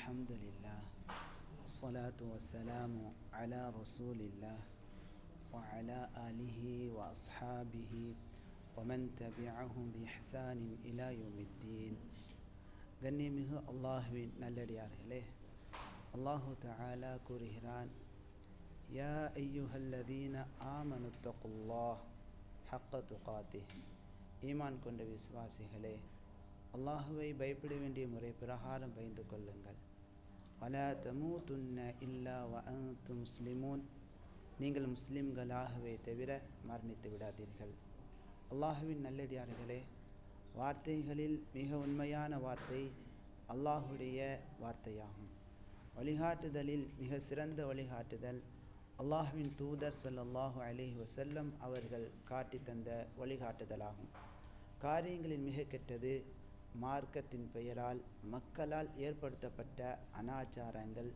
الحمد لله والصلاة والسلام على رسول الله وعلى آله وأصحابه ومن تبعهم بإحسان إلى يوم الدين கண்ணியமிகு அல்லாஹுவின் நல்லடியார்களே அல்லாஹு தஆலா கூறுகிறான் யா ஐயுஹல்லதீன ஆமனு தகுல்லாஹ் ஹக்க துகாத்தி ஈமான் கொண்ட விசுவாசிகளே அல்லாஹுவை பயப்பட வேண்டிய முறை பிரகாரம் பயந்து கொள்ளுங்கள் வலா தமூதுன்ன இல்லா வ அன்தும் முஸ்லிமூன். நீங்கள் முஸ்லிம்களாகவே தவிர மரணித்து விடாதீர்கள். அல்லாஹுவின் நல்லடியார்களே வார்த்தைகளில் மிக உண்மையான வார்த்தை அல்லாஹுடைய வார்த்தையாகும். வழிகாட்டுதலில் மிக சிறந்த வழிகாட்டுதல் அல்லாஹுவின் தூதர் சொல்லல்லாஹு அலைஹி வசல்லம் அவர்கள் காட்டி தந்த வழிகாட்டுதலாகும். காரியங்களில் மிக கெட்டது மார்க்கத்தின் பெயரால் மக்களால் ஏற்படுத்தப்பட்ட அனாச்சாரங்கள்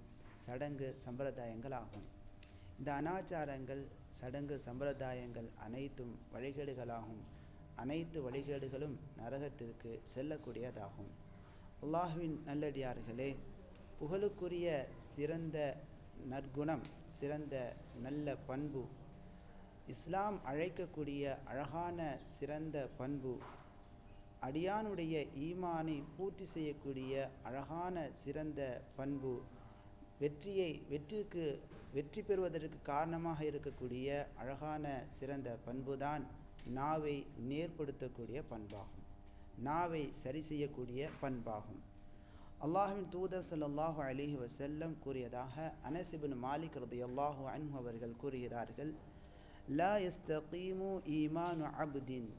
சடங்கு சம்பிரதாயங்கள் ஆகும் இந்த அனாச்சாரங்கள் சடங்கு சம்பிரதாயங்கள் அனைத்தும் வழிகேடுகளாகும். அனைத்து வழிகேடுகளும் நரகத்திற்கு செல்லக்கூடியதாகும். அல்லாஹுவின் நல்லடியார்களே புகழுக்குரிய சிறந்த நற்குணம் சிறந்த நல்ல பண்பு இஸ்லாம் அழைக்கக்கூடிய அழகான சிறந்த பண்பு அடியானுடைய ஈமானை பூர்த்தி செய்யக்கூடிய அழகான சிறந்த பண்பு வெற்றியை வெற்றிக்கு வெற்றி பெறுவதற்கு காரணமாக இருக்கக்கூடிய அழகான சிறந்த பண்புதான் நாவை நேர்படுத்தக்கூடிய பண்பாகும். நாவை சரி செய்யக்கூடிய பண்பாகும். அல்லாஹின் தூதர் ஸல்லல்லாஹு அலிஹி வசல்லம் கூறியதாக அனசிபின் மாலிக் ரதியல்லாஹு அன்ஹு அவர்கள் கூறுகிறார்கள் லா எஸ்தீமு ஈமானு அபுதீன்.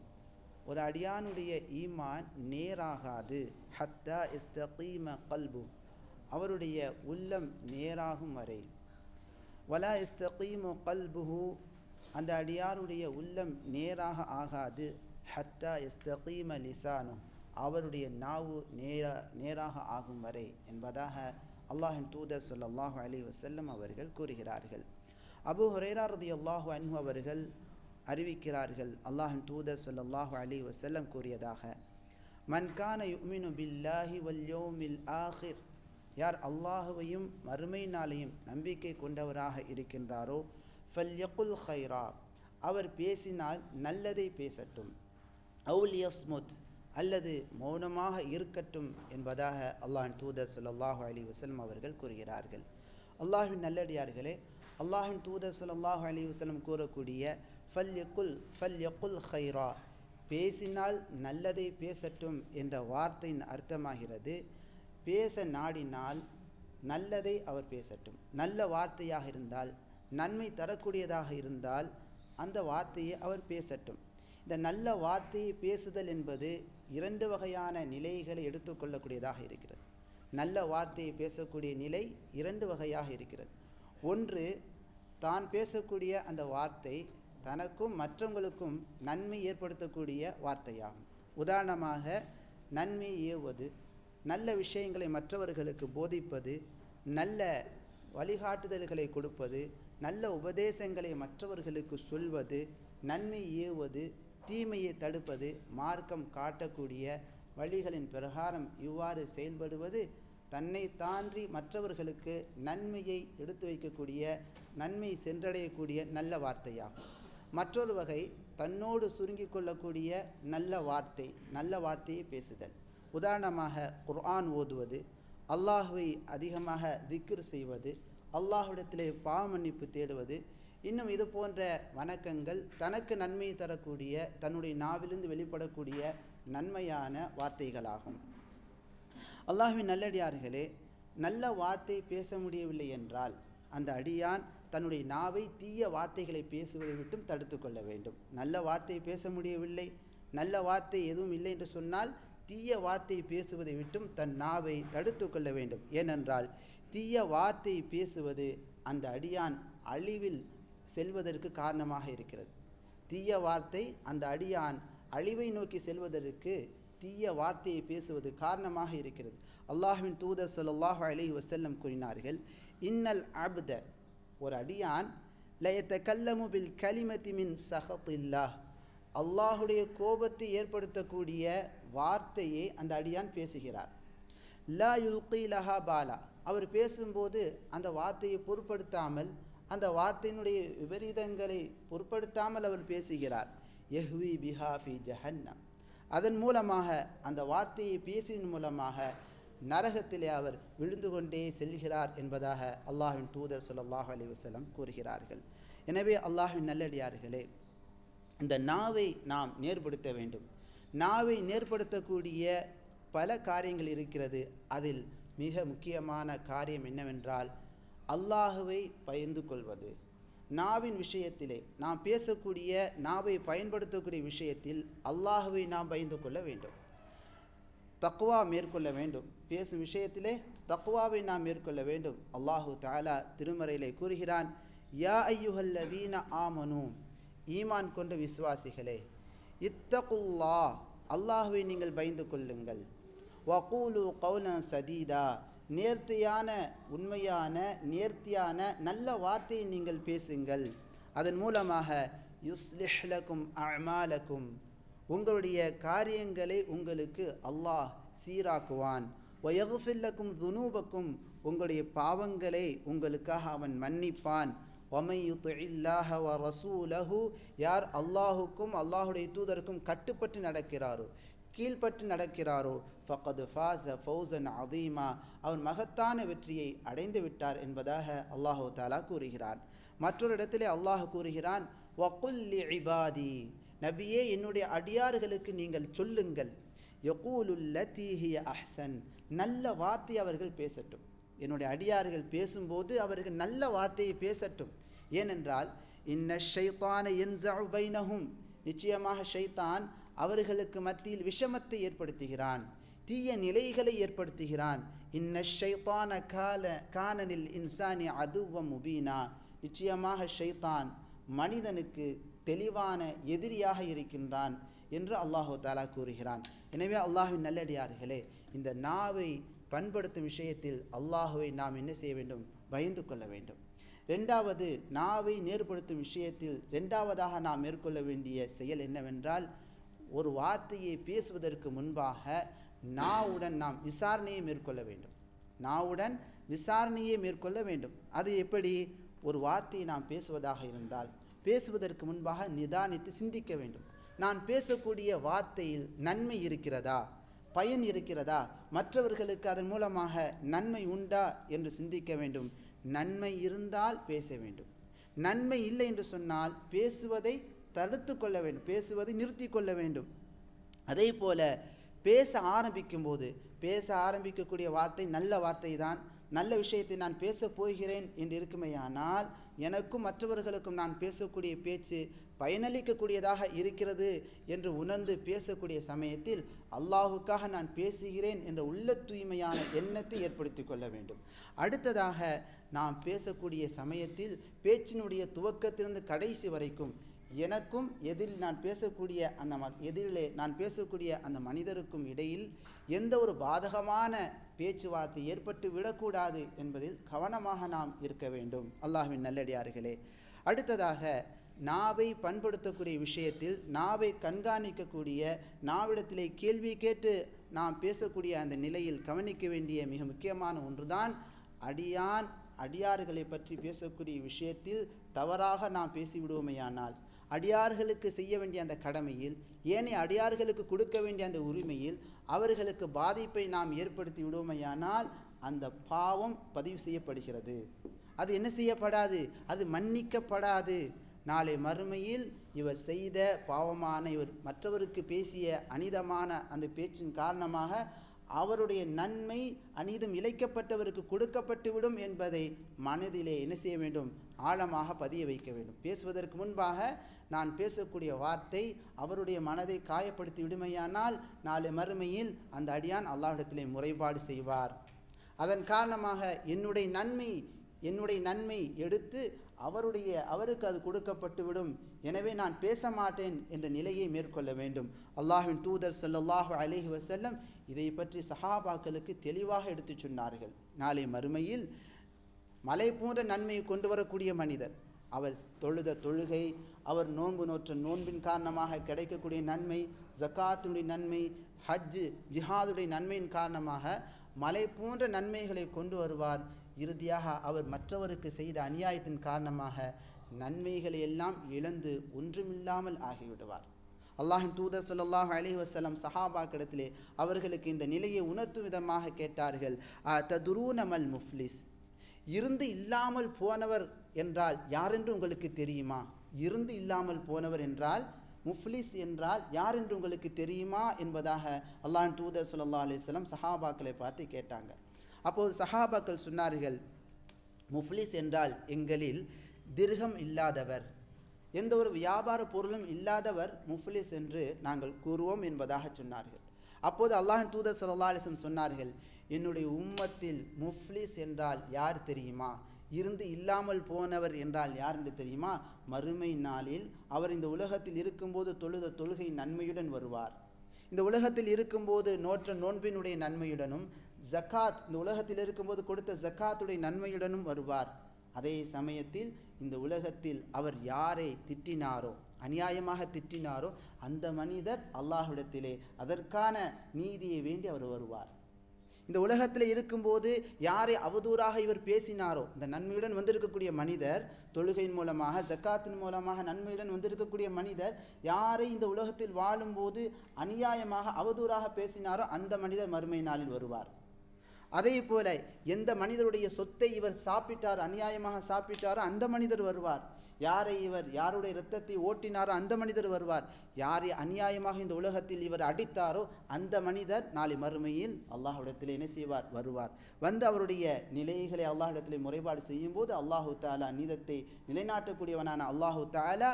ஒரு அடியானுடைய ஈமான் நேராகாது. ஹத்தா இஸ்தகீம கல்பு. அவருடைய உள்ளம் நேராகும் வரை. வலா இஸ்தகீமு கல்புஹு. அந்த அடியாருடைய உள்ளம் நேராக ஆகாது. ஹத்தா இஸ்தகீம லிசானு. அவருடைய நாவு நேரா நேராக ஆகும் வரை என்பதாக அல்லாஹின் தூதர் சொல்லாஹு அலி வசல்லம் அவர்கள் கூறுகிறார்கள். அபு ஹுரேரா ரதி அல்லாஹு அன்ஹு அவர்கள் அறிவிக்கிறார்கள். அல்லாஹின் தூதர் ஸல்லல்லாஹு அலி வசல்லம் கூறியதாக மன்கான யுமினு பில்லாஹி வல்யோமில் ஆஹிர். யார் அல்லாஹுவையும் மறுமை நாளையும் நம்பிக்கை கொண்டவராக இருக்கின்றாரோ ஃபல்யகுல் ஹைரா அவர் பேசினால் நல்லதை பேசட்டும். அவுல் யஸ்முத். அல்லது மௌனமாக இருக்கட்டும் என்பதாக அல்லாஹின் தூதர் ஸல்லல்லாஹு அலி வசலம் அவர்கள் கூறுகிறார்கள். அல்லாஹின் நல்லடியார்களே அல்லாஹின் தூதர் ஸல்லல்லாஹு அலி வசலம் கூறக்கூடிய ஃபல் யக்குல் ஃபல் ஹைரா பேசினால் நல்லதை பேசட்டும் என்ற வார்த்தையின் அர்த்தமாகிறது. பேச நாடினால் நல்லதை அவர் பேசட்டும். நல்ல வார்த்தையாக இருந்தால் நன்மை தரக்கூடியதாக இருந்தால் அந்த வார்த்தையை அவர் பேசட்டும். இந்த நல்ல வார்த்தையை பேசுதல் என்பது இரண்டு வகையான நிலைகளை எடுத்துக்கொள்ளக்கூடியதாக இருக்கிறது. நல்ல வார்த்தையை பேசக்கூடிய நிலை இரண்டு வகையாக இருக்கிறது. ஒன்று தான் பேசக்கூடிய அந்த வார்த்தை தனக்கும் மற்றவங்களுக்கும் நன்மை ஏற்படுத்தக்கூடிய வார்த்தையாகும். உதாரணமாக நன்மை ஏவுவது நல்ல விஷயங்களை மற்றவர்களுக்கு போதிப்பது நல்ல வழிகாட்டுதல்களை கொடுப்பது நல்ல உபதேசங்களை மற்றவர்களுக்கு சொல்வது நன்மை ஏவுவது தீமையை தடுப்பது மார்க்கம் காட்டக்கூடிய வழிகளின் பிரகாரம் இவ்வாறு செயல்படுவது தன்னை தாண்டி மற்றவர்களுக்கு நன்மையை எடுத்து வைக்கக்கூடிய நன்மை சென்றடையக்கூடிய நல்ல வார்த்தையாகும். மற்றொரு வகை தன்னோடு சுருங்கி கொள்ளக்கூடிய நல்ல வார்த்தை நல்ல வார்த்தையை பேசுதல். உதாரணமாக குர்ஆன் ஓதுவது அல்லாஹுவை அதிகமாக திக்ர் செய்வது அல்லாஹ்விடத்திலே பாவ மன்னிப்பு தேடுவது இன்னும் இது போன்ற வணக்கங்கள் தனக்கு நன்மை தரக்கூடிய தன்னுடைய நாவிலிருந்து வெளிப்படக்கூடிய நன்மையான வார்த்தைகளாகும். அல்லாஹுவின் நல்லடியார்களே நல்ல வார்த்தை பேச முடியவில்லை என்றால் அந்த அடியான் தன்னுடைய நாவை தீய வார்த்தைகளை பேசுவதை விட்டும் தடுத்து கொள்ள வேண்டும். நல்ல வார்த்தை பேச முடியவில்லை. நல்ல வார்த்தை எதுவும் இல்லை என்று சொன்னால் தீய வார்த்தை பேசுவதை விட்டும் தன் நாவை தடுத்து கொள்ள வேண்டும். ஏனென்றால் தீய வார்த்தை பேசுவது அந்த அடியான் அழிவில் செல்வதற்கு காரணமாக இருக்கிறது. தீய வார்த்தை அந்த அடியான் அழிவை நோக்கி செல்வதற்கு தீய வார்த்தையை பேசுவது காரணமாக இருக்கிறது. அல்லாஹின் தூதர் ஸல்லல்லாஹு அலி வசல்லம் கூறினார்கள் இன்னல் அப்த ஒரு அடியான் லயத்த கல்லமுபில் கலிமதி மின் சஹத்தில்லா அல்லாஹுடைய கோபத்தை ஏற்படுத்தக்கூடிய வார்த்தையை அந்த அடியான் பேசுகிறார். லா யுல்கி லஹா பாலா அவர் பேசும்போது அந்த வார்த்தையை பொருட்படுத்தாமல் அந்த வார்த்தையினுடைய விபரீதங்களை பொருட்படுத்தாமல் அவர் பேசுகிறார். எஹ்வி பிஹாஃபி ஜஹன்னம் அதன் மூலமாக அந்த வார்த்தையை பேசியதன் மூலமாக நரகத்திலே அவர் விழுந்து கொண்டே செல்கிறார் என்பதாக அல்லாஹின் தூதர் சொல்லாஹ் அலைஹி வஸல்லம் கூறுகிறார்கள். எனவே அல்லாஹின் நல்லடியார்களே இந்த நாவை நாம் நேர்படுத்த வேண்டும். நாவை நேர்படுத்தக்கூடிய பல காரியங்கள் இருக்கிறது. அதில் மிக முக்கியமான காரியம் என்னவென்றால் அல்லாஹுவை பயந்து கொள்வது. நாவின் விஷயத்திலே நாம் பேசக்கூடிய நாவை பயன்படுத்தக்கூடிய விஷயத்தில் அல்லாஹுவை நாம் பயந்து கொள்ள வேண்டும். தக்குவா மேற்கொள்ள வேண்டும். பேசும் விஷயத்திலே தக்குவாவை நாம் மேற்கொள்ள வேண்டும். அல்லாஹு தாலா திருமறையிலே கூறுகிறான் யா ஐயுஹல்லதீன ஆமனு. ஈமான் கொண்ட விசுவாசிகளே இத்தகுல்லா அல்லாஹுவை நீங்கள் பயந்து கொள்ளுங்கள். வகூலு கௌலன் சதீதா. நேர்த்தியான உண்மையான நேர்த்தியான நல்ல வார்த்தையை நீங்கள் பேசுங்கள். அதன் மூலமாக யுஸ்லிஹ்லக்கும் அமாலக்கும் உங்களுடைய காரியங்களை உங்களுக்கு அல்லாஹ் சீராக்குவான். வயகுஃபில்லக்கும் துனூபக்கும் உங்களுடைய பாவங்களை உங்களுக்காக அவன் மன்னிப்பான். ஒமை இல்லாஹ வ ரசூலஹு யார் அல்லாஹுக்கும் அல்லாஹுடைய தூதருக்கும் கட்டுப்பட்டு நடக்கிறாரோ கீழ்ப்பட்டு நடக்கிறாரோ ஃபகது ஃபாச ஃபௌசன் அதீமா அவன் மகத்தான வெற்றியை அடைந்து விட்டார் என்பதாக அல்லாஹு தாலா கூறுகிறான். மற்றொரு இடத்திலே அல்லாஹ் கூறுகிறான் வகுல்லி இபாதி நபியே என்னுடைய அடியார்களுக்கு நீங்கள் சொல்லுங்கள். யகூலுல்ல தீஹிய அஹ்சன். நல்ல வார்த்தை அவர்கள் பேசட்டும். என்னுடைய அடியார்கள் பேசும்போது அவர்கள் நல்ல வார்த்தையை பேசட்டும். ஏனென்றால் இன்ன ஷைத்தான என்சஉ நிச்சயமாக ஷைத்தான் அவர்களுக்கு மத்தியில் விஷமத்தை ஏற்படுத்துகிறான். தீய நிலைகளை ஏற்படுத்துகிறான். இன்ன ஷைத்தான கால கானனில் இன்சானி அதுவ முபீனா. நிச்சயமாக ஷைத்தான் மனிதனுக்கு தெளிவான எதிரியாக இருக்கின்றான் என்று அல்லாஹு தாலா கூறுகிறான். எனவே அல்லாஹின் நல்லடியார்களே இந்த நாவை பண்படுத்தும் விஷயத்தில் அல்லாஹுவை நாம் என்ன செய்ய வேண்டும்? பயந்து கொள்ள வேண்டும். ரெண்டாவது நாவை நேர்படுத்தும் விஷயத்தில் ரெண்டாவதாக நாம் மேற்கொள்ள வேண்டிய செயல் என்னவென்றால் ஒரு வார்த்தையை பேசுவதற்கு முன்பாக நாவுடன் நாம் விசாரணையை மேற்கொள்ள வேண்டும். நாவுடன் விசாரணையை மேற்கொள்ள வேண்டும். அது எப்படி? ஒரு வார்த்தையை நாம் பேசுவதாக இருந்தால் பேசுவதற்கு முன்பாக நிதானித்து சிந்திக்க வேண்டும். நான் பேசக்கூடிய வார்த்தையில் நன்மை இருக்கிறதா? பயன் இருக்கிறதா? மற்றவர்களுக்கு அதன் மூலமாக நன்மை உண்டா என்று சிந்திக்க வேண்டும். நன்மை இருந்தால் பேச வேண்டும். நன்மை இல்லை என்று சொன்னால் பேசுவதை தடுத்து கொள்ள வேண்டும். பேசுவதை நிறுத்தி கொள்ள வேண்டும். அதே போல பேச ஆரம்பிக்கும் போது பேச ஆரம்பிக்கக்கூடிய வார்த்தை நல்ல வார்த்தை தான் நல்ல விஷயத்தை நான் பேசப் போகிறேன் என்று இருக்குமேயானால் எனக்கும் மற்றவர்களுக்கும் நான் பேசக்கூடிய பேச்சு பயனளிக்கக்கூடியதாக இருக்கிறது என்று உணர்ந்து பேசக்கூடிய சமயத்தில் அல்லாஹுக்காக நான் பேசுகிறேன் என்ற உள்ள தூய்மையான எண்ணத்தை ஏற்படுத்தி கொள்ள வேண்டும். அடுத்ததாக நாம் பேசக்கூடிய சமயத்தில் பேச்சினுடைய துவக்கத்திலிருந்து கடைசி வரைக்கும் எனக்கும் எதில் நான் பேசக்கூடிய அந்த ம எதிலே நான் பேசக்கூடிய அந்த மனிதருக்கும் இடையில் எந்த ஒரு பாதகமான பேச்சுவார்த்தை ஏற்பட்டு விடக்கூடாது என்பதில் கவனமாக நாம் இருக்க வேண்டும். அல்லாஹ்வின் நல்லடியார்களே அடுத்ததாக நாவை பண்படுத்தக்கூடிய விஷயத்தில் நாவை கண்காணிக்கக்கூடிய நாவிடத்திலே கேள்வி கேட்டு நாம் பேசக்கூடிய அந்த நிலையில் கவனிக்க வேண்டிய மிக முக்கியமான ஒன்றுதான் அடியான் அடியார்களை பற்றி பேசக்கூடிய விஷயத்தில் தவறாக நாம் பேசிவிடுவோமேயானால் அடியார்களுக்கு செய்ய வேண்டிய அந்த கடமையில் ஏனைய அடியார்களுக்கு கொடுக்க வேண்டிய அந்த உரிமையில் அவர்களுக்கு பாதிப்பை நாம் ஏற்படுத்தி விடுவோமையானால் அந்த பாவம் பதிவு செய்யப்படுகிறது. அது என்ன செய்யப்படாது? அது மன்னிக்கப்படாது. நாளை மறுமையில் இவர் செய்த பாவமான இவர் மற்றவருக்கு பேசிய அனிதமான அந்த பேச்சின் காரணமாக அவருடைய நன்மை அநீதம் இழைக்கப்பட்டவருக்கு கொடுக்கப்பட்டுவிடும் என்பதை மனதிலே என்ன செய்ய வேண்டும்? ஆழமாக பதிய வைக்க வேண்டும். பேசுவதற்கு முன்பாக நான் பேசக்கூடிய வார்த்தை அவருடைய மனதை காயப்படுத்தி விடுமையானால் நாளை மறுமையில் அந்த அடியான் அல்லாஹிடத்திலே முறைப்பாடு செய்வார். அதன் காரணமாக என்னுடைய நன்மை என்னுடைய நன்மை எடுத்து அவருடைய அவருக்கு அது கொடுக்கப்பட்டுவிடும். எனவே நான் பேச மாட்டேன் என்ற நிலையை மேற்கொள்ள வேண்டும். அல்லாஹின் தூதர் ஸல்லல்லாஹு அலைஹி வசல்லம் இதை பற்றி சஹாபாக்களுக்கு தெளிவாக எடுத்துச் சொன்னார்கள். நாளை மறுமையில் மலை போன்ற நன்மையை கொண்டு வரக்கூடிய மனிதர். அவர் தொழுத தொழுகை அவர் நோன்பு நோற்ற நோன்பின் காரணமாக கிடைக்கக்கூடிய நன்மை ஜக்காத்துடைய நன்மை ஹஜ்ஜு ஜிஹாதுடைய நன்மையின் காரணமாக மலை போன்ற நன்மைகளை கொண்டு வருவார். இறுதியாக அவர் மற்றவருக்கு செய்த அநியாயத்தின் காரணமாக நன்மைகளை எல்லாம் இழந்து ஒன்றுமில்லாமல் ஆகிவிடுவார். அல்லாஹின் தூதர் ஸல்லல்லாஹு அலைஹி சஹாபா சஹாபாக்கிடத்திலே அவர்களுக்கு இந்த நிலையை உணர்த்தும் விதமாக கேட்டார்கள் ததுரூனமல் முஃப்லிஸ்? இருந்து இல்லாமல் போனவர் என்றால் யாரென்று உங்களுக்கு தெரியுமா? இருந்து இல்லாமல் போனவர் என்றால் முஃப்லிஸ் என்றால் யார் என்று உங்களுக்கு தெரியுமா என்பதாக அல்லான் தூதர் சுல்லா அலிஸ்லாம் சஹாபாக்களை பார்த்து கேட்டாங்க. அப்போது சஹாபாக்கள் சொன்னார்கள் முஃப்லிஸ் என்றால் எங்களில் திருகம் இல்லாதவர் எந்த ஒரு வியாபார பொருளும் இல்லாதவர் முஃப்லிஸ் என்று நாங்கள் கூறுவோம் என்பதாக சொன்னார்கள். அப்போது அல்லாஹின் தூதர் சல்லா அலிஸ்லம் சொன்னார்கள் என்னுடைய உம்மத்தில் முஃப்லிஸ் என்றால் யார் தெரியுமா? இருந்து இல்லாமல் போனவர் என்றால் யார் என்று தெரியுமா? மறுமை நாளில் அவர் இந்த உலகத்தில் இருக்கும்போது தொழுத தொழுகை நன்மையுடன் வருவார். இந்த உலகத்தில் இருக்கும்போது நோற்ற நோன்பினுடைய நன்மையுடனும் ஜக்காத் இந்த உலகத்தில் இருக்கும்போது கொடுத்த ஜக்காத்துடைய நன்மையுடனும் வருவார். அதே சமயத்தில் இந்த உலகத்தில் அவர் யாரை திட்டினாரோ அநியாயமாக திட்டினாரோ அந்த மனிதர் அல்லாஹ்விடத்திலே அதற்கான நீதியை வேண்டி அவர் வருவார். இந்த உலகத்தில் இருக்கும்போது யாரை அவதூறாக இவர் பேசினாரோ இந்த நன்மையுடன் வந்திருக்கக்கூடிய மனிதர் தொழுகையின் மூலமாக ஜக்காத்தின் மூலமாக நன்மையுடன் வந்திருக்கக்கூடிய மனிதர் யாரை இந்த உலகத்தில் வாழும்போது அநியாயமாக அவதூறாக பேசினாரோ அந்த மனிதர் மறுமை நாளில் வருவார். அதே போல எந்த மனிதருடைய சொத்தை இவர் சாப்பிட்டார் அநியாயமாக சாப்பிட்டாரோ அந்த மனிதர் வருவார். யாரை இவர் யாருடைய இரத்தத்தை ஓட்டினாரோ அந்த மனிதர் வருவார். யாரை அநியாயமாக இந்த உலகத்தில் இவர் அடித்தாரோ அந்த மனிதர் நாளை மறுமையில் அல்லாஹுடத்தில் என்ன செய்வார்? வருவார். வந்து அவருடைய நிலைகளை அல்லாஹிடத்தில் முறைப்பாடு செய்யும்போது அல்லாஹு தாலா நீதத்தை நிலைநாட்டக்கூடியவனான அல்லாஹு தாலா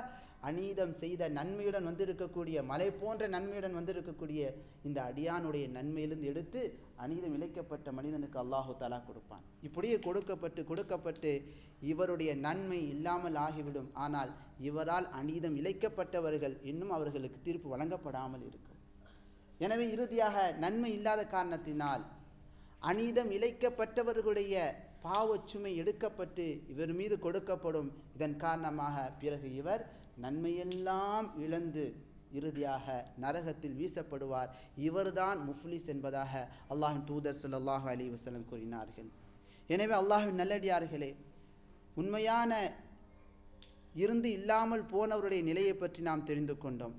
அநீதம் செய்த நன்மையுடன் வந்திருக்கக்கூடிய மலை போன்ற நன்மையுடன் வந்திருக்கக்கூடிய இந்த அடியானுடைய நன்மையிலிருந்து எடுத்து அநீதம் இழைக்கப்பட்ட மனிதனுக்கு அல்லாஹு தாலா கொடுப்பான். இப்படியே கொடுக்கப்பட்டு கொடுக்கப்பட்டு இவருடைய நன்மை இல்லாமல் ஆகிவிடும். ஆனால் இவரால் அநீதம் இழைக்கப்பட்டவர்கள் இன்னும் அவர்களுக்கு தீர்ப்பு வழங்கப்படாமல் இருக்கும். எனவே இறுதியாக நன்மை இல்லாத காரணத்தினால் அநீதம் இழைக்கப்பட்டவர்களுடைய பாவச்சுமை எடுக்கப்பட்டு இவர் மீது கொடுக்கப்படும். இதன் காரணமாக பிறகு இவர் நன்மையெல்லாம் இழந்து இறுதியாக நரகத்தில் வீசப்படுவார். இவர்தான் முஃப்லிஸ் என்பதாக அல்லாஹின் தூதர் ஸல்லல்லாஹு அலி வசலம் கூறினார்கள். எனவே அல்லாஹின் நல்லடியார்களே உண்மையான இருந்து இல்லாமல் போனவருடைய நிலையை பற்றி நாம் தெரிந்து கொண்டோம்.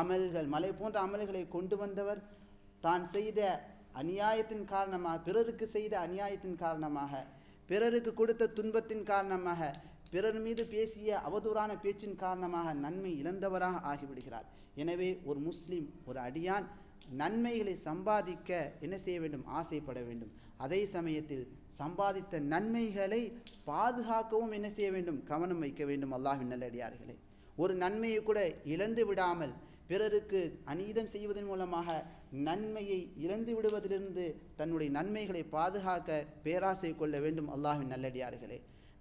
அமல்கள் மலை போன்ற அமல்களை கொண்டு வந்தவர் தான் செய்த அநியாயத்தின் காரணமாக பிறருக்கு செய்த அநியாயத்தின் காரணமாக பிறருக்கு கொடுத்த துன்பத்தின் காரணமாக பிறர் மீது பேசிய அவதூறான பேச்சின் காரணமாக நன்மை இழந்தவராக ஆகிவிடுகிறார். எனவே ஒரு முஸ்லீம் ஒரு அடியான் நன்மைகளை சம்பாதிக்க என்ன செய்ய வேண்டும்? ஆசைப்பட வேண்டும். அதே சமயத்தில் சம்பாதித்த நன்மைகளை பாதுகாக்கவும் என்ன செய்ய வேண்டும்? கவனம் வைக்க வேண்டும் அல்லாஹின் நல்லடியார்களே. ஒரு நன்மையை கூட இழந்து விடாமல் பிறருக்கு அநீதம் செய்வதன் மூலமாக நன்மையை இழந்து விடுவதிலிருந்து தன்னுடைய நன்மைகளை பாதுகாக்க பேராசை கொள்ள வேண்டும் அல்லாஹின் நல்லடியார்களே.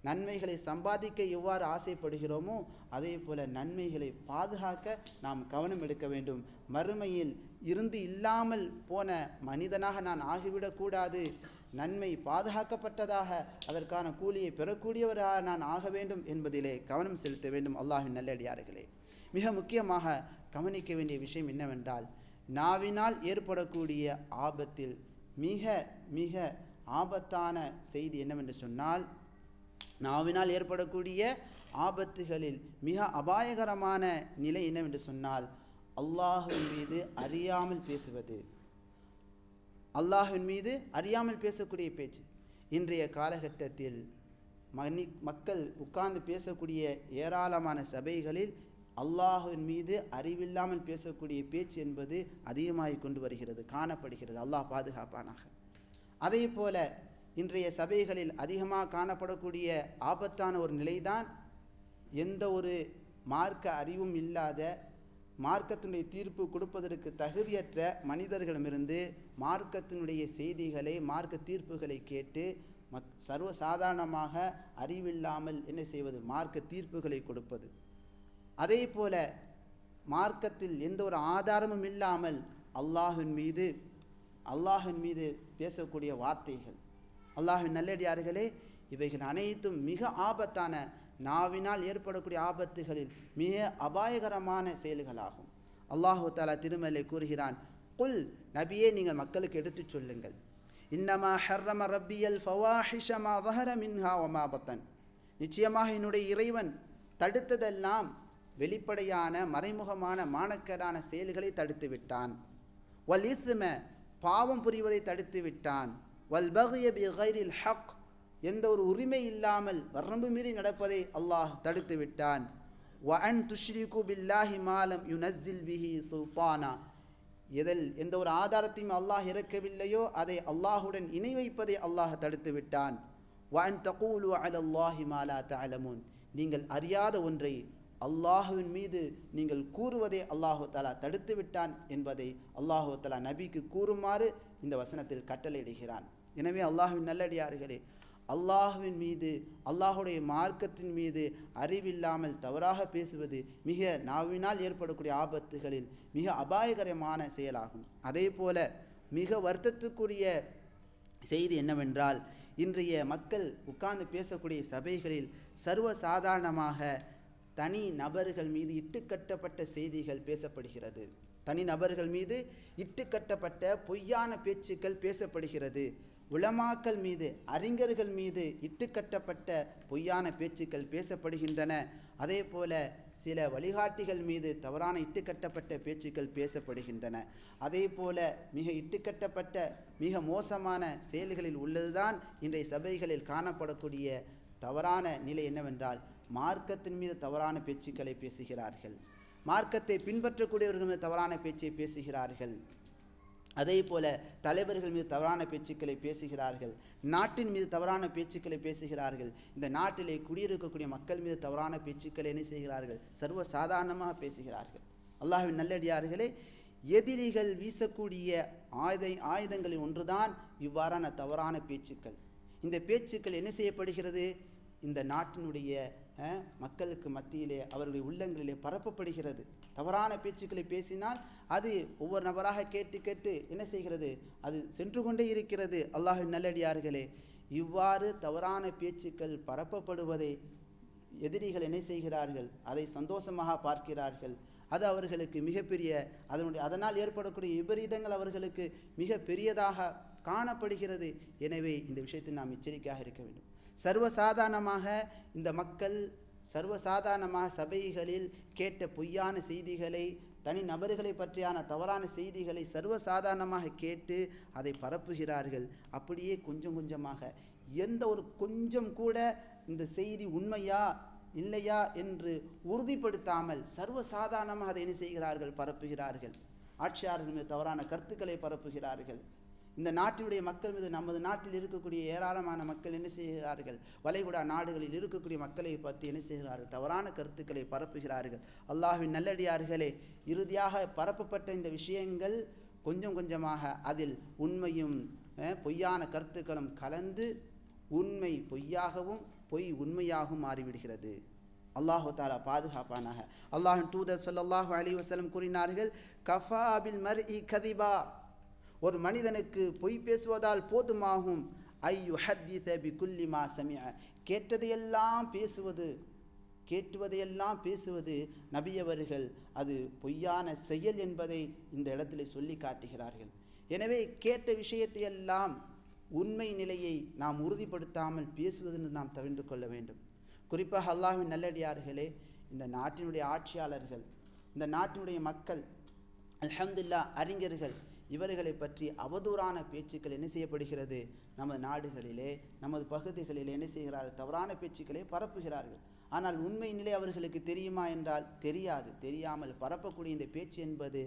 நன்மைகளை சம்பாதிக்க எவ்வாறு ஆசைப்படுகிறோமோ அதே போல் நன்மைகளை பாதுகாக்க நாம் கவனம் எடுக்க வேண்டும். மறுமையில் இருந்து இல்லாமல் போன மனிதனாக நான் ஆகிவிடக்கூடாது நன்மை பாதுகாக்கப்பட்டதாக அதற்கான கூலியை பெறக்கூடியவராக நான் ஆக வேண்டும் என்பதிலே கவனம் செலுத்த வேண்டும் அல்லாஹின் நல்லடியார்களே. மிக முக்கியமாக கவனிக்க வேண்டிய விஷயம் என்னவென்றால் நாவினால் ஏற்படக்கூடிய ஆபத்தில் மிக மிக ஆபத்தான செய்தி என்னவென்று சொன்னால் நாவினால் ஏற்படக்கூடிய ஆபத்துகளில் மிக அபாயகரமான நிலை என்னவென்று சொன்னால் அல்லாஹின் மீது அறியாமல் பேசுவது. அல்லாஹின் மீது அறியாமல் பேசக்கூடிய பேச்சு. இன்றைய காலகட்டத்தில் மனி மக்கள் உட்கார்ந்து பேசக்கூடிய ஏராளமான சபைகளில் அல்லாஹின் மீது அறிவில்லாமல் பேசக்கூடிய பேச்சு என்பது அதிகமாகிக் கொண்டு வருகிறது காணப்படுகிறது. அல்லாஹ் பாதுகாப்பானாக. அதே போல இன்றைய சபைகளில் அதிகமாக காணப்படக்கூடிய ஆபத்தான ஒரு நிலைதான் எந்த ஒரு மார்க்க அறிவும் இல்லாத மார்க்கத்தினுடைய தீர்ப்பு கொடுப்பதற்கு தகுதியற்ற மனிதர்களிடமிருந்து மார்க்கத்தினுடைய செய்திகளை மார்க்க தீர்ப்புகளை கேட்டு மக் சர்வ சாதாரணமாக அறிவில்லாமல் என்ன செய்வது? மார்க்க தீர்ப்புகளை கொடுப்பது. அதே போல மார்க்கத்தில் எந்த ஒரு ஆதாரமும் இல்லாமல் அல்லாஹின் மீது அல்லாஹின் மீது பேசக்கூடிய வார்த்தைகள். அல்லாஹின் நல்லடியார்களே இவைகள் அனைத்தும் மிக ஆபத்தான நாவினால் ஏற்படக்கூடிய ஆபத்துகளில் மிக அபாயகரமான செயல்களாகும். அல்லாஹு தாலா திருமலை கூறுகிறான் குல் நபியே நீங்கள் மக்களுக்கு எடுத்துச் சொல்லுங்கள். இன்னமா ஹர்ரம ரப்பியல் ஃபவாஹிஷமா வஹர மின்ஹா ஒமாபத்தன் நிச்சயமாக என்னுடைய இறைவன் தடுத்ததெல்லாம் வெளிப்படையான மறைமுகமான மானக்கரான செயல்களை தடுத்து விட்டான் வல் இஸ்ம பாவம் புரிவதை தடுத்து விட்டான் வல் பகிய பி கைரில் ஹக் எந்த ஒரு உரிமை இல்லாமல் வரம்பு மீறி நடப்பதை அல்லாஹ் தடுத்து விட்டான். வ அன் துஷ்ரிகு பில்லாஹி மாலம் யுனஸ்ஸில் பிஹி சுல்தானா எதில் எந்த ஒரு ஆதாரத்தையும் அல்லாஹ் இறக்கவில்லையோ அதை அல்லாஹுடன் இணை வைப்பதை அல்லாஹ் தடுத்து விட்டான். வ அன் தகூலு அலல்லாஹி மாலா தலமுன் நீங்கள் அறியாத ஒன்றை அல்லாஹுவின் மீது நீங்கள் கூறுவதை அல்லாஹு தலா தடுத்து விட்டான் என்பதை அல்லாஹு தலா நபிக்கு கூறுமாறு இந்த வசனத்தில் கட்டளையிடுகிறான். எனவே அல்லாஹுவின் நல்லடியார்களே அல்லாஹுவின் மீது அல்லாஹுடைய மார்க்கத்தின் மீது அறிவில்லாமல் தவறாக பேசுவது மிக நாவினால் ஏற்படக்கூடிய ஆபத்துகளில் மிக அபாயகரமான செயலாகும். அதே போல மிக வருத்தத்துக்குரிய செய்தி என்னவென்றால் இன்றைய மக்கள் உட்கார்ந்து பேசக்கூடிய சபைகளில் சர்வ சாதாரணமாக தனி நபர்கள் மீது இட்டுக்கட்டப்பட்ட செய்திகள் பேசப்படுகிறது. தனி நபர்கள் மீது இட்டுக்கட்டப்பட்ட பொய்யான பேச்சுக்கள் பேசப்படுகிறது. உலமாக்கள் மீது அறிஞர்கள் மீது இட்டுக்கட்டப்பட்ட பொய்யான பேச்சுக்கள் பேசப்படுகின்றன. அதே போல சில வழிகாட்டிகள் மீது தவறான இட்டுக்கட்டப்பட்ட பேச்சுக்கள் பேசப்படுகின்றன. அதே போல மிக இட்டுக்கட்டப்பட்ட மிக மோசமான செயல்களில் உள்ளதுதான் இன்றைய சபைகளில் காணப்படக்கூடிய தவறான நிலை என்னவென்றால் மார்க்கத்தின் மீது தவறான பேச்சுக்களை பேசுகிறார்கள். மார்க்கத்தை பின்பற்றக்கூடியவர்கள் மீது தவறான பேச்சை பேசுகிறார்கள். அதே போல தலைவர்கள் மீது தவறான பேச்சுக்களை பேசுகிறார்கள் நாட்டின் மீது தவறான பேச்சுக்களை பேசுகிறார்கள் இந்த நாட்டிலே குடியிருக்கக்கூடிய மக்கள் மீது தவறான பேச்சுக்களை என்ன செய்கிறார்கள்? சர்வ சாதாரணமாக பேசுகிறார்கள். அல்லாஹின் நல்லடியார்களே எதிரிகள் வீசக்கூடிய ஆயுத ஆயுதங்களில் ஒன்றுதான் இவ்வாறான தவறான பேச்சுக்கள். இந்த பேச்சுக்கள் என்ன செய்யப்படுகிறது? இந்த நாட்டினுடைய மக்களுக்கு மத்தியிலே அவர்களுடைய உள்ளங்களிலே பரப்பப்படுகிறது. தவறான பேச்சுக்களை பேசினால் அது ஒவ்வொரு நபராக கேட்டு கேட்டு என்ன செய்கிறது? அது சென்று கொண்டே இருக்கிறது. அல்லாஹின் நல்லடியார்களே இவ்வாறு தவறான பேச்சுக்கள் பரப்பப்படுவதை எதிரிகள் என்ன செய்கிறார்கள்? அதை சந்தோஷமாக பார்க்கிறார்கள். அது அவர்களுக்கு மிகப்பெரிய அதனுடைய அதனால் ஏற்படக்கூடிய விபரீதங்கள் அவர்களுக்கு மிக பெரியதாக காணப்படுகிறது. எனவே இந்த விஷயத்தில் நாம் எச்சரிக்கையாக இருக்க வேண்டும். சர்வசாதாரணமாக இந்த மக்கள் சர்வசாதாரணமாக சபைகளில் கேட்ட பொய்யான செய்திகளை தனி நபர்களை பற்றியான தவறான செய்திகளை சர்வசாதாரணமாக கேட்டு அதை பரப்புகிறார்கள். அப்படியே கொஞ்சம் கொஞ்சமாக. எந்த ஒரு கொஞ்சம் கூட இந்த செய்தி உண்மையா இல்லையா என்று உறுதிப்படுத்தாமல் சர்வசாதாரணமாக அதை என்ன செய்கிறார்கள்? பரப்புகிறார்கள். ஆட்சியாளர்கள் தவறான கருத்துக்களை பரப்புகிறார்கள். இந்த நாட்டினுடைய மக்கள் மீது நமது நாட்டில் இருக்கக்கூடிய ஏராளமான மக்கள் என்ன செய்கிறார்கள்? வளைகுடா நாடுகளில் இருக்கக்கூடிய மக்களை பற்றி என்ன செய்கிறார்கள்? தவறான கருத்துக்களை பரப்புகிறார்கள். அல்லாஹின் நல்லடியார்களே இறுதியாக பரப்பப்பட்ட இந்த விஷயங்கள் கொஞ்சம் கொஞ்சமாக அதில் உண்மையும் பொய்யான கருத்துக்களும் கலந்து உண்மை பொய்யாகவும் பொய் உண்மையாகவும் மாறிவிடுகிறது. அல்லாஹு தாலா பாதுகாப்பானாக. அல்லாஹின் தூதர் ஸல்லல்லாஹு அலி வசலம் கூறினார்கள் கஃபா மர் இ கதிபா. ஒரு மனிதனுக்கு பொய் பேசுவதால் போதுமாகும். ஐயு ஹத்தித பி குல்லி மா கேட்டதையெல்லாம் பேசுவது கேட்டுவதையெல்லாம் பேசுவது நபியவர்கள் அது பொய்யான செயல் என்பதை இந்த இடத்துல சொல்லி காட்டுகிறார்கள். எனவே கேட்ட விஷயத்தையெல்லாம் உண்மை நிலையை நாம் உறுதிப்படுத்தாமல் பேசுவதென்று நாம் தவிர்த்து கொள்ள வேண்டும். குறிப்பாக அல்லாஹின் நல்லடியார்களே இந்த நாட்டினுடைய ஆட்சியாளர்கள் இந்த நாட்டினுடைய மக்கள் அலமதுல்லா அறிஞர்கள் இவர்களை பற்றி அவதூறான பேச்சுக்கள் என்ன செய்யப்படுகிறது? நமது நாடுகளிலே நமது பகுதிகளிலே என்ன செய்கிறார்கள்? தவறான பேச்சுக்களை பரப்புகிறார்கள். ஆனால் உண்மை நிலை அவர்களுக்கு தெரியுமா என்றால் தெரியாது. தெரியாமல் பரப்பக்கூடிய இந்த பேச்சு என்பது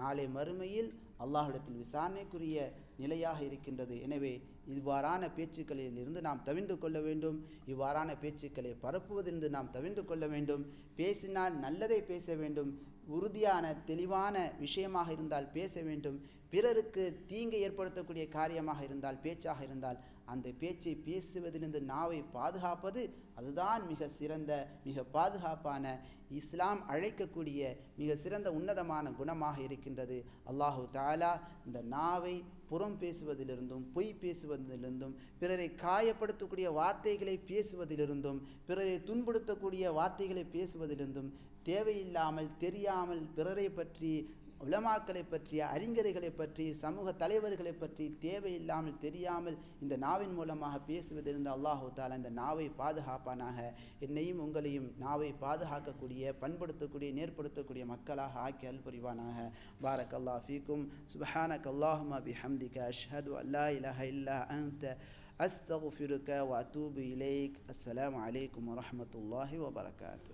நாளை மறுமையில் அல்லாஹிடத்தில் விசாரணைக்குரிய நிலையாக இருக்கின்றது. எனவே இவ்வாறான பேச்சுக்களில் இருந்து நாம் தவிர்ந்து கொள்ள வேண்டும். இவ்வாறான பேச்சுக்களை பரப்புவதிலிருந்து நாம் தவிர்ந்து கொள்ள வேண்டும். பேசினால் நல்லதை பேச வேண்டும். உறுதியான தெளிவான விஷயமாக இருந்தால் பேச வேண்டும். பிறருக்கு தீங்கை ஏற்படுத்தக்கூடிய காரியமாக இருந்தால் பேச்சாக இருந்தால் அந்த பேச்சை பேசுவதிலிருந்து நாவை பாதுகாப்பது அதுதான் மிக சிறந்த மிக பாதுகாப்பான இஸ்லாம் அழைக்கக்கூடிய மிக சிறந்த உன்னதமான குணமாக இருக்கின்றது. அல்லாஹு தாலா இந்த நாவை புறம் பேசுவதிலிருந்தும் பொய் பேசுவதிலிருந்தும் பிறரை காயப்படுத்தக்கூடிய வார்த்தைகளை பேசுவதிலிருந்தும் பிறரை துன்புறுத்தக்கூடிய வார்த்தைகளை பேசுவதிலிருந்தும் தேவையில்லாமல் தெரியாமல் பிறரை பற்றி உலமாக்களை பற்றி அறிஞர்களை பற்றி சமூக தலைவர்களை பற்றி தேவையில்லாமல் தெரியாமல் இந்த நாவின் மூலமாக பேசுவதிருந்த அல்லாஹு தாலா இந்த நாவை பாதுகாப்பானாக என்னையும் உங்களையும் நாவை பாதுகாக்கக்கூடிய பண்படுத்தக்கூடிய நேர்படுத்தக்கூடிய மக்களாக ஆக்கி அல் புரிவானாக. பாரக் அல்லா ஃபீக்கும். சுபஹானக் அல்லாஹுமா பிஹம்திக. அஷ்ஹது அல்லா இலஹ இல்லா அன்த. அஸ்தகுஃபிருக்க வ அத்தூபு இலைக். அஸ்ஸலாமு அலைக்கும் வரமத்துல்லாஹி வபரகாத்து.